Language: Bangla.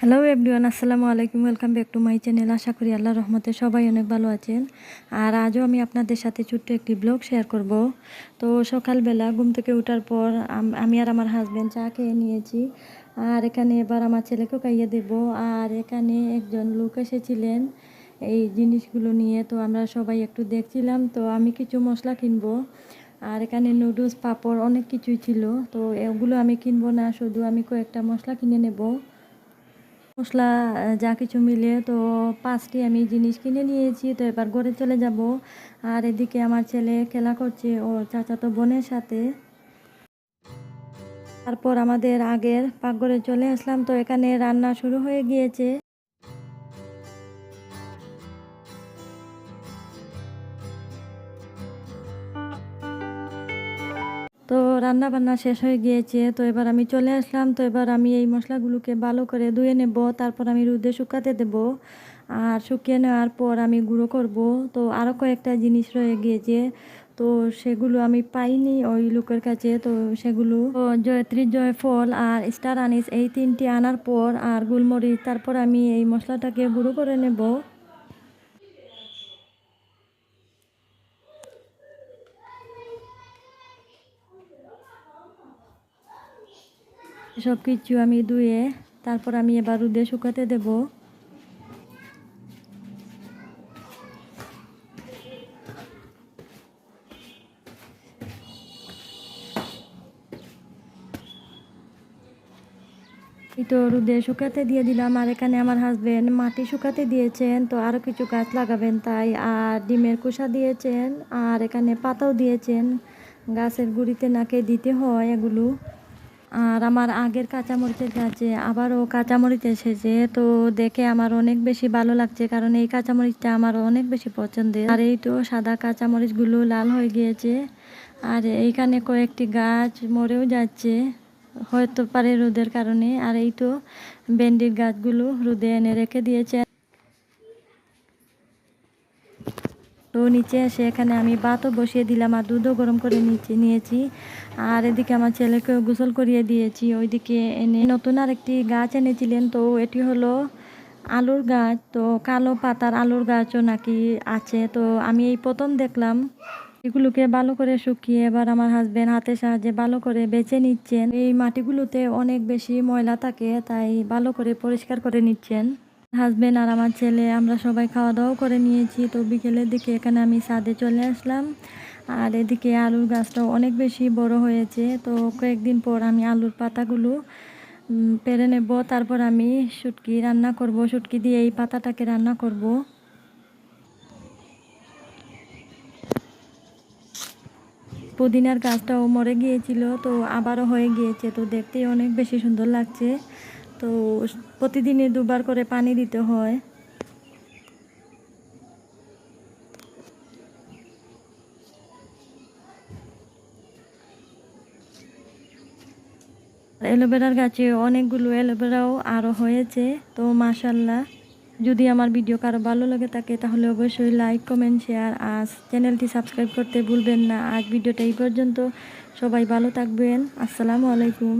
হ্যালো এভরিওয়ান আসসালামু আলাইকুম welcome back to my channel আশা করি আল্লাহ রহমতে সবাই অনেক ভালো আছেন। আর আজও আমি আপনাদের সাথে ছোট্ট একটি ব্লগ শেয়ার করব। তো সকালবেলা ঘুম থেকে ওঠার পর আম- আর আমার হাজব্যান্ড চা খেয়ে নিয়েছি। আর এখানে এবার আমার ছেলেকেও খাইয়ে দেব। আর এখানে একজন লোক এসেছিলেন এই জিনিসগুলো নিয়ে। তো আমরা সবাই একটু দেখছিলাম। তো আমি কিছু মশলা কিনবো। আর এখানে নুডলস পাপড় অনেক কিছুই ছিল। তো এগুলো আমি কিনবো না, শুধু আমি কয়েকটা মশলা কিনে নেব। মশলা যা কিছু মিলে তো পাঁচটি আমি জিনিস কিনে নিয়েছি, তো এবার ঘরে চলে যাব। আর এদিকে আমার ছেলে খেলা করছে ও চাচাতো বোনের সাথে। তারপর আমাদের আগের পাকঘরে চলে আসলাম, তো এখানে রান্না শুরু হয়ে গিয়েছে। রান্না বান্না শেষ হয়ে গিয়েছে, তো এবার আমি চলে আসলাম। তো এবার আমি এই মশলাগুলোকে ভালো করে ধুয়ে নেব, তারপর আমি রোদে শুকাতে দেব। আর শুকিয়ে নেওয়ার পর আমি গুঁড়ো করব। তো আরও কয়েকটা জিনিস রয়ে গিয়েছে, তো সেগুলো আমি পাইনি ওই লোকের কাছে। তো সেগুলো জয়ত্রী, জয়ফল আর স্টার আনিস, এই তিনটি আনার পর আর গোলমরিচ, তারপর আমি এই মশলাটাকে গুঁড়ো করে নেব। সব কিছু আমি ধুয়ে তারপর আমি এবার রুদে শুকাতে দেব। তো রুদে শুকাতে দিয়ে দিলাম আর এখানে আমার হাজব্যান্ড মাটি শুকাতে দিয়েছেন, তো আরও কিছু গাছ লাগাবেন তাই। আর ডিমের খোসা দিয়েছেন, আর এখানে পাতাও দিয়েছেন। গাছের গুঁড়িতে নাকে দিতে হয় এগুলো। আর আমার আগের কাঁচামরিচের গাছে আবারও কাঁচামরিচ এসেছে। তো দেখে আমার অনেক বেশি ভালো লাগছে কারণ এই কাঁচামরিচটা আমার অনেক বেশি পছন্দের। আর এই তো সাদা কাঁচামরিচগুলো লাল হয়ে গিয়েছে। আর এইখানে কয়েকটি গাছ মরেও যাচ্ছে, হয়তো পারে রোদের কারণে। আর এই তো ভেন্ডির গাছগুলো রোদে এনে রেখে দিয়েছে। তো নিচে এসে এখানে আমি ভাতও বসিয়ে দিলাম আর দুধও গরম করে নিচে নিয়েছি। আর এদিকে আমার ছেলেকে গোসল করিয়ে দিয়েছি। ওইদিকে এনে নতুন আর একটি গাছ এনেছিলেন, তো এটি হলো আলুর গাছ। তো কালো পাতার আলুর গাছও নাকি আছে। তো আমি এই প্রথম দেখলাম। এগুলোকে ভালো করে শুকিয়ে এবার আমার হাজব্যান্ড হাতের সাহায্যে ভালো করে বেছে নিচ্ছেন। এই মাটিগুলোতে অনেক বেশি ময়লা থাকে, তাই ভালো করে পরিষ্কার করে নিচ্ছেন। হাজবেন্ড আর আমার ছেলে, আমরা সবাই খাওয়া দাওয়াও করে নিয়েছি। তো বিকেলের দিকে এখানে আমি ছাদে চলে আসলাম। আর এদিকে আলুর গাছটাও অনেক বেশি বড় হয়েছে। তো কয়েকদিন পর আমি আলুর পাতাগুলো পেরে নেব। তারপর আমি শুটকি রান্না করব। শুটকি দিয়ে এই পাতাটাকে রান্না করব। পুদিনার গাছটাও মরে গিয়েছিল, তো আবারও হয়ে গিয়েছে। তো দেখতেই অনেক বেশি সুন্দর লাগছে। তো প্রতিদিনে দুবার করে পানি দিতে হয়। অ্যালোভেরার গাছে অনেকগুলো অ্যালোভেরাও আরও হয়েছে, তো মাশাল্লাহ যদি আমার ভিডিও কারও ভালো লাগে থাকে, তাহলে অবশ্যই লাইক, কমেন্ট, শেয়ার আর চ্যানেলটি সাবস্ক্রাইব করতে ভুলবেন না। আজ ভিডিওটা এই পর্যন্ত। সবাই ভালো থাকবেন। আসসালামু আলাইকুম।